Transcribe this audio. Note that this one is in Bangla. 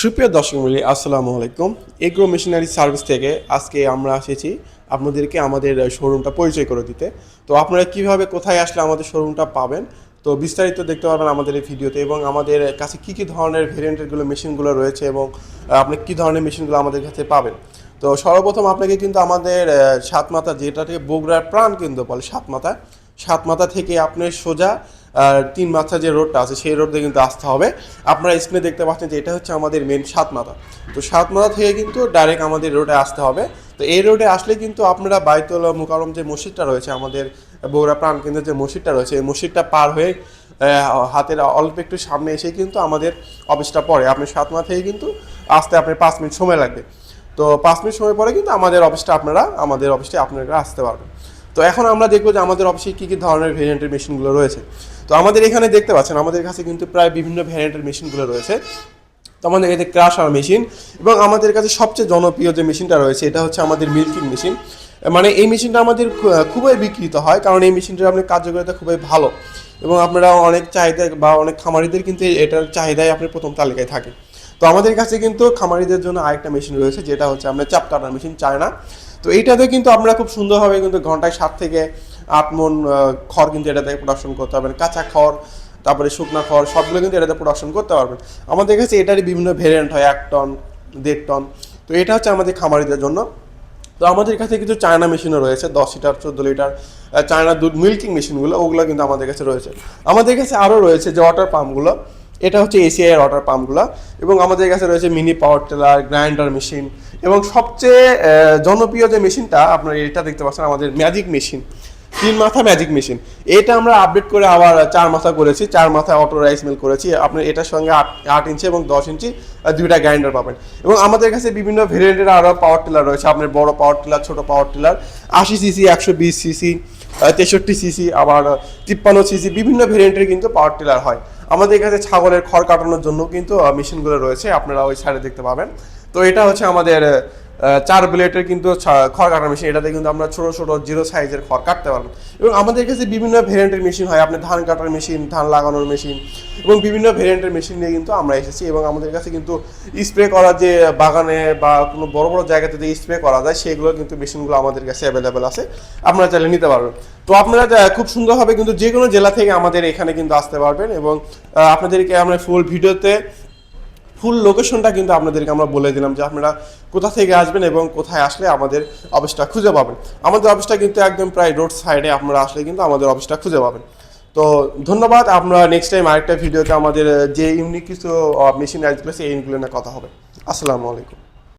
সুপ্রিয় দর্শক মিলি আসসালামু আলাইকুম। এগ্রো মেশিনারি সার্ভিস থেকে আজকে আমরা এসেছি আপনাদেরকে আমাদের শোরুমটা পরিচয় করে দিতে। তো আপনারা কীভাবে কোথায় আসলে আমাদের শোরুমটা পাবেন? তো বিস্তারিত দেখতে পাবেন আমাদের এই ভিডিওতে এবং আমাদের কাছে কী কী ধরনের ভেরিয়েন্টেরগুলো মেশিনগুলো রয়েছে এবং আপনি কী ধরনের মেশিনগুলো আমাদের কাছে পাবেন? তো সর্বপ্রথম আপনাকে কিন্তু আমাদের আহ, সাতমাথা যেটাকে বগুড়ার প্রাণ কিন্তু বলে সাতমাথা সাতমাথা থেকে আপনার সোজা তিন মাথা যে রোডটা আছে, সেই রোড দিয়ে কিন্তু আসতে হবে। আপনারা স্ক্রিনে দেখতে পাচ্ছেন যে এটা হচ্ছে আমাদের মেন সাতমাথা তো সাতমাথা থেকে কিন্তু ডাইরেক্ট আমাদের রোডে আসতে হবে। তো এই রোডে আসলে কিন্তু আপনারা বাইতুল মুকারম যে মসজিদটা রয়েছে, আমাদের বগুড়া প্রাণ কেন্দ্রের যে মসজিদটা রয়েছে, এই মসজিদটা পার হয়ে হাতের অল্প একটু সামনে এসে কিন্তু আমাদের অফিসটা পড়ে। আপনি সাতমা থেকে কিন্তু আসতে আপনার পাঁচ মিনিট সময় লাগবে। তো পাঁচ মিনিট সময় পরে কিন্তু আমাদের অফিসটা আপনারা, আমাদের অফিসটা আপনারা আসতে পারবেন। তো এখন আমরা দেখব যে আমাদের অফিসে কী কী ধরনের ভেরিয়েন্টের মেশিনগুলো রয়েছে। তো আমাদের এখানে দেখতে পাচ্ছেন, আমাদের কাছে কিন্তু প্রায় বিভিন্ন ভ্যারিয়েন্টের মেশিনগুলো রয়েছে। তো আমাদের কাছে ক্রাশার মেশিন এবং আমাদের কাছে সবচেয়ে জনপ্রিয় যে মেশিনটা রয়েছে, এটা হচ্ছে আমাদের মিল্কিং মেশিন মানে এই মেশিনটা আমাদের খুবই বিকৃত হয়, কারণ এই মেশিনটার আপনার কার্যকারিতা খুবই ভালো এবং আপনারা অনেক চাহিদা বা অনেক খামারিদের কিন্তু এটার চাহিদাই আপনার প্রথম তালিকায় থাকে। তো আমাদের কাছে কিন্তু খামারিদের জন্য আরেকটা মেশিন রয়েছে, যেটা হচ্ছে আপনার চাপ কাটার মেশিন চায়না তো এইটাতে কিন্তু আমরা খুব সুন্দরভাবে কিন্তু ঘন্টায় সাত থেকে আট মন খড় কিন্তু এটাতে প্রোডাকশন করতে পারবেন। কাঁচা খড়, তারপরে শুকনা খড়, সবগুলো কিন্তু এটাতে প্রোডাকশন করতে পারবেন। আমাদের কাছে এটারই বিভিন্ন ভেরিয়েন্ট হয়, এক টন, দেড় টন। তো এটা হচ্ছে আমাদের খামারিদের জন্য। তো আমাদের কাছে কিছু চায়না মেশিনও রয়েছে, দশ লিটার, চোদ্দ লিটার চায়না দুধ মিল্কিং মেশিনগুলো ওগুলো কিন্তু আমাদের কাছে রয়েছে। আমাদের কাছে আরও রয়েছে যে ওয়াটার পাম্পগুলো এটা হচ্ছে এসিআই এর ওয়াটার পাম্পগুলো এবং আমাদের কাছে রয়েছে mini power tiller grinder machine এবং সবচেয়ে জনপ্রিয় যে মেশিনটা আপনার এটা দেখতে পাচ্ছেন, আমাদের ম্যাজিক মেশিন তিন মাথা ম্যাজিক মেশিন এটা আমরা আপডেট করে আবার চার মাথা করেছি, চার মাথা অটো রাইস মিল করেছি। আপনার এটার সঙ্গে আট আট ইঞ্চি এবং দশ ইঞ্চি দুইটা গ্রাইন্ডার পাবেন। এবং আমাদের কাছে বিভিন্ন ভেরিয়েন্টের আরও পাওয়ার টিলার রয়েছে। আপনার বড় পাওয়ার টিলার ছোট পাওয়ার টিলার আশি সিসি একশো বিশ সিসি তেষট্টি সিসি, আবার তিপ্পান্ন সিসি বিভিন্ন ভেরিয়েন্টের কিন্তু পাওয়ার টিলার হয়। আমাদের কাছে ছাগলের খড় কাটানোর জন্য কিন্তু মেশিনগুলো রয়েছে, আপনারা ওই সাইডে দেখতে পাবেন। তো এটা হচ্ছে আমাদের চার ব্লেডের কিন্তু খড় কাটার মেশিন এটাতে কিন্তু আমরা ছোট ছোট জিরো সাইজের খড় কাটতে পারব। এবং আমাদের কাছে বিভিন্ন ভেরিয়েন্টের মেশিন হয়, আপনি ধান কাটার মেশিন ধান লাগানোর মেশিন এবং বিভিন্ন ভেরিয়েন্টের মেশিন নিয়ে কিন্তু আমরা এসেছি এবং আমাদের কাছে কিন্তু স্প্রে করা যে বাগানে বা কোনো বড় বড় জায়গাতে যে স্প্রে করা যায়, সেগুলো কিন্তু মেশিনগুলো আমাদের কাছে অ্যাভেলেবেল আছে। আপনারা চাইলে নিতে পারবেন। তো আপনারা খুব সুন্দরভাবে কিন্তু যে কোনো জেলা থেকে আমাদের এখানে কিন্তু আসতে পারবেন এবং আপনাদেরকে আমরা ফুল ভিডিওতে ফুল লোকেশনটা কিন্তু আপনাদেরকে আমরা বলে দিলাম যে আপনারা কোথা থেকে আসবেন এবং কোথায় আসলে আমাদের অফিসটা খুঁজে পাবেন। আমাদের অফিসটা কিন্তু একদম প্রায় রোড সাইডে আপনারা আসলে কিন্তু আমাদের অফিসটা খুঁজে পাবেন। তো ধন্যবাদ, আমরা নেক্সট টাইম আরেকটা ভিডিওতে আমাদের যে ইউনিক কিছু মেশিন সেই ইনগুলো নিয়ে কথা হবে। আসসালামু আলাইকুম।